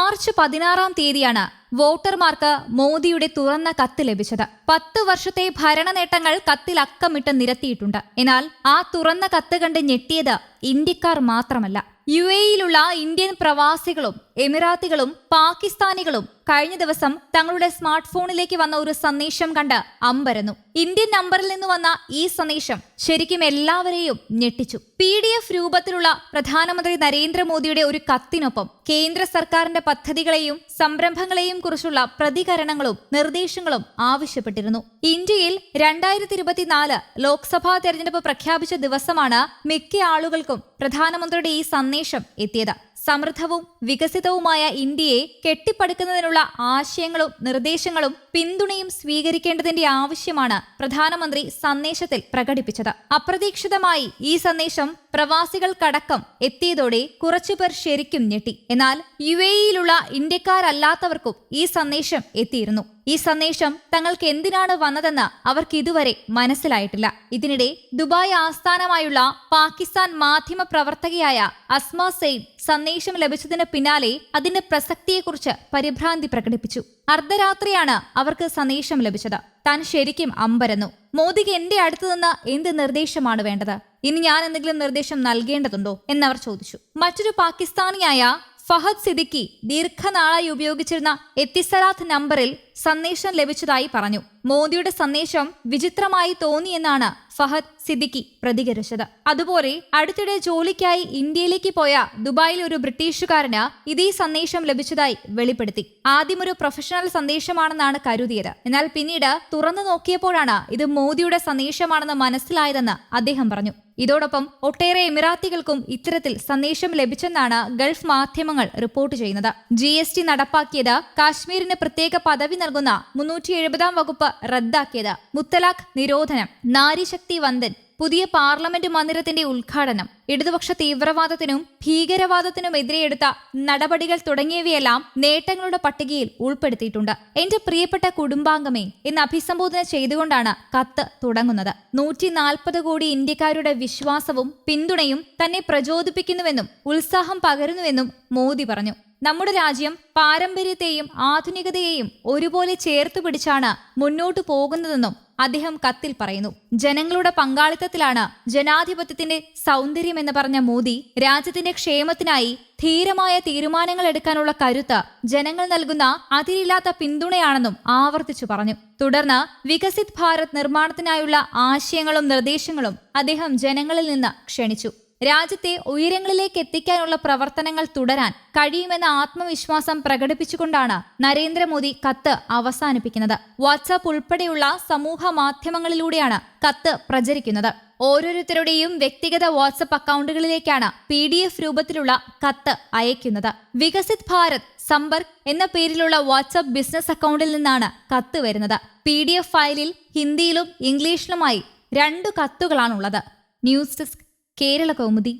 March പതിനാറാം തീയതിയാണ് വോട്ടർമാർക്ക് മോദിയുടെ തുറന്ന കത്ത് ലഭിച്ചത്. പത്ത് വർഷത്തെ ഭരണ നേട്ടങ്ങൾ കത്തിൽ അക്കമിട്ട് നിരത്തിയിട്ടുണ്ട്. എന്നാൽ ആ തുറന്ന കത്ത് കണ്ട് ഞെട്ടിയത് ഇന്ത്യക്കാർ മാത്രമല്ല. യു എയിലുള്ള ഇന്ത്യൻ പ്രവാസികളും എമിറാത്തികളും പാകിസ്ഥാനികളും കഴിഞ്ഞ ദിവസം തങ്ങളുടെ സ്മാർട്ട് ഫോണിലേക്ക് വന്ന ഒരു സന്ദേശം കണ്ട് അമ്പരന്നു. ഇന്ത്യൻ നമ്പറിൽ നിന്ന് വന്ന ഈ സന്ദേശം ശരിക്കും എല്ലാവരെയും ഞെട്ടിച്ചു. പി ഡി എഫ് രൂപത്തിലുള്ള പ്രധാനമന്ത്രി നരേന്ദ്രമോദിയുടെ ഒരു കത്തിനൊപ്പം കേന്ദ്ര സർക്കാരിന്റെ പദ്ധതികളെയും സംരംഭങ്ങളെയും കുറിച്ചുള്ള പ്രതികരണങ്ങളും നിർദ്ദേശങ്ങളും ആവശ്യപ്പെട്ടിരുന്നു. ഇന്ത്യയിൽ രണ്ടായിരത്തി ഇരുപത്തിനാല് ലോക്സഭാ തെരഞ്ഞെടുപ്പ് പ്രഖ്യാപിച്ച ദിവസമാണ് മിക്ക ആളുകൾക്കും പ്രധാനമന്ത്രിയുടെ ഈ സന്ദേശം എത്തിയത്. സമൃദ്ധവും വികസിതവുമായ ഇന്ത്യയെ കെട്ടിപ്പടുക്കുന്നതിനുള്ള ആശയങ്ങളും നിർദ്ദേശങ്ങളും പിന്തുണയും സ്വീകരിക്കേണ്ടതിന്റെ ആവശ്യമാണ് പ്രധാനമന്ത്രി സന്ദേശത്തിൽ പ്രകടിപ്പിച്ചത്. അപ്രതീക്ഷിതമായി ഈ സന്ദേശം പ്രവാസികൾക്കടക്കം എത്തിയതോടെ കുറച്ചുപേർ ശരിക്കും ഞെട്ടി. എന്നാൽ യു എയിലുള്ള ഇന്ത്യക്കാരല്ലാത്തവർക്കും ഈ സന്ദേശം എത്തിയിരുന്നു. ഈ സന്ദേശം തങ്ങൾക്ക് എന്തിനാണ് വന്നതെന്ന് അവർക്ക് ഇതുവരെ മനസ്സിലായിട്ടില്ല. ഇതിനിടെ ദുബായ് ആസ്ഥാനമായുള്ള പാകിസ്ഥാൻ മാധ്യമ പ്രവർത്തകയായ അസ്മ സെയ്ദ് സന്ദേശം ലഭിച്ചതിന് പിന്നാലെ അതിന്റെ പ്രസക്തിയെക്കുറിച്ച് പരിഭ്രാന്തി പ്രകടിപ്പിച്ചു. അർദ്ധരാത്രിയാണ് അവർക്ക് സന്ദേശം ലഭിച്ചത്. താൻ ശരിക്കും അമ്പരന്നു. മോദിക്ക് എന്റെ അടുത്തു നിന്ന് എന്ത് നിർദ്ദേശമാണ് വേണ്ടത്? ഇനി ഞാൻ എന്തെങ്കിലും നിർദ്ദേശം നൽകേണ്ടതുണ്ടോ? എന്നവർ ചോദിച്ചു. മറ്റൊരു പാകിസ്ഥാനിയായ ഫഹദ് സിദ്ദിഖി ദീർഘനാളായി ഉപയോഗിച്ചിരുന്ന എത്തിസലാത്ത് നമ്പറിൽ സന്ദേശം ലഭിച്ചതായി പറഞ്ഞു. മോദിയുടെ സന്ദേശം വിചിത്രമായി തോന്നിയെന്നാണ് ഫഹദ് സിദ്ദിഖി പ്രതികരിച്ചത്. അതുപോലെ അടുത്തിടെ ജോലിക്കായി ഇന്ത്യയിലേക്ക് പോയ ദുബായിൽ ഒരു ബ്രിട്ടീഷുകാരന് ഇതേ സന്ദേശം ലഭിച്ചതായി വെളിപ്പെടുത്തി. ആദ്യം ഒരു പ്രൊഫഷണൽ സന്ദേശമാണെന്നാണ് കരുതിയത്. എന്നാൽ പിന്നീട് തുറന്നു നോക്കിയപ്പോഴാണ് ഇത് മോദിയുടെ സന്ദേശമാണെന്ന് മനസ്സിലായതെന്ന് അദ്ദേഹം പറഞ്ഞു. ഇതോടൊപ്പം ഒട്ടേറെ എമിറാത്തികൾക്കും ഇത്തരത്തിൽ സന്ദേശം ലഭിച്ചെന്നാണ് ഗൾഫ് മാധ്യമങ്ങൾ റിപ്പോർട്ട് ചെയ്യുന്നത്. ജി നടപ്പാക്കിയത് കാശ്മീരിന് പ്രത്യേക പദവി നൽകുന്ന മുന്നൂറ്റി എഴുപതാം വകുപ്പ് റദ്ദാക്കിയത് മുത്തലാഖ് നിരോധനം നാരിശക്തി വന്ദൻ പുതിയ പാർലമെന്റ് മന്ദിരത്തിന്റെ ഉദ്ഘാടനം ഇടതുപക്ഷ തീവ്രവാദത്തിനും ഭീകരവാദത്തിനുമെതിരെ എടുത്ത നടപടികൾ തുടങ്ങിയവയെല്ലാം നേട്ടങ്ങളുടെ പട്ടികയിൽ ഉൾപ്പെടുത്തിയിട്ടുണ്ട്. എന്റെ പ്രിയപ്പെട്ട കുടുംബാംഗമേ എന്ന് അഭിസംബോധന ചെയ്തുകൊണ്ടാണ് കത്ത് തുടങ്ങുന്നത്. നൂറ്റി നാൽപ്പത് കോടി ഇന്ത്യക്കാരുടെ വിശ്വാസവും പിന്തുണയും തന്നെ പ്രചോദിപ്പിക്കുന്നുവെന്നും ഉത്സാഹം പകരുന്നുവെന്നും മോദി പറഞ്ഞു. നമ്മുടെ രാജ്യം പാരമ്പര്യത്തെയും ആധുനികതയെയും ഒരുപോലെ ചേർത്ത് പിടിച്ചാണ് മുന്നോട്ടു പോകുന്നതെന്നും അദ്ദേഹം കത്തിൽ പറയുന്നു. ജനങ്ങളുടെ പങ്കാളിത്തത്തിലാണ് ജനാധിപത്യത്തിന്റെ സൗന്ദര്യം എന്ന് പറഞ്ഞ മോദി രാജ്യത്തിന്റെ ക്ഷേമത്തിനായി ധീരമായ തീരുമാനങ്ങൾ എടുക്കാനുള്ള കരുത്ത് ജനങ്ങൾ നൽകുന്ന അതിരില്ലാത്ത പിന്തുണയാണെന്നും ആവർത്തിച്ചു പറഞ്ഞു. തുടർന്ന് വികസിത് ഭാരത് നിർമ്മാണത്തിനായുള്ള ആശയങ്ങളും നിർദ്ദേശങ്ങളും അദ്ദേഹം ജനങ്ങളിൽ നിന്ന് ക്ഷണിച്ചു. രാജ്യത്തെ ഉയരങ്ങളിലേക്ക് എത്തിക്കാനുള്ള പ്രവർത്തനങ്ങൾ തുടരാൻ കഴിയുമെന്ന ആത്മവിശ്വാസം പ്രകടിപ്പിച്ചുകൊണ്ടാണ് നരേന്ദ്രമോദി കത്ത് അവസാനിപ്പിക്കുന്നത്. വാട്സാപ്പ് ഉൾപ്പെടെയുള്ള സമൂഹ മാധ്യമങ്ങളിലൂടെയാണ് കത്ത് പ്രചരിക്കുന്നത്. ഓരോരുത്തരുടെയും വ്യക്തിഗത വാട്സപ്പ് അക്കൗണ്ടുകളിലേക്കാണ് പി ഡി എഫ് രൂപത്തിലുള്ള കത്ത് അയക്കുന്നത്. വികസിത് ഭാരത് സമ്പർക്ക് എന്ന പേരിലുള്ള വാട്സപ്പ് ബിസിനസ് അക്കൗണ്ടിൽ നിന്നാണ് കത്ത് വരുന്നത്. പി ഫയലിൽ ഹിന്ദിയിലും ഇംഗ്ലീഷിലുമായി രണ്ടു കത്തുകളാണുള്ളത്. News desk Kerala Kaumudi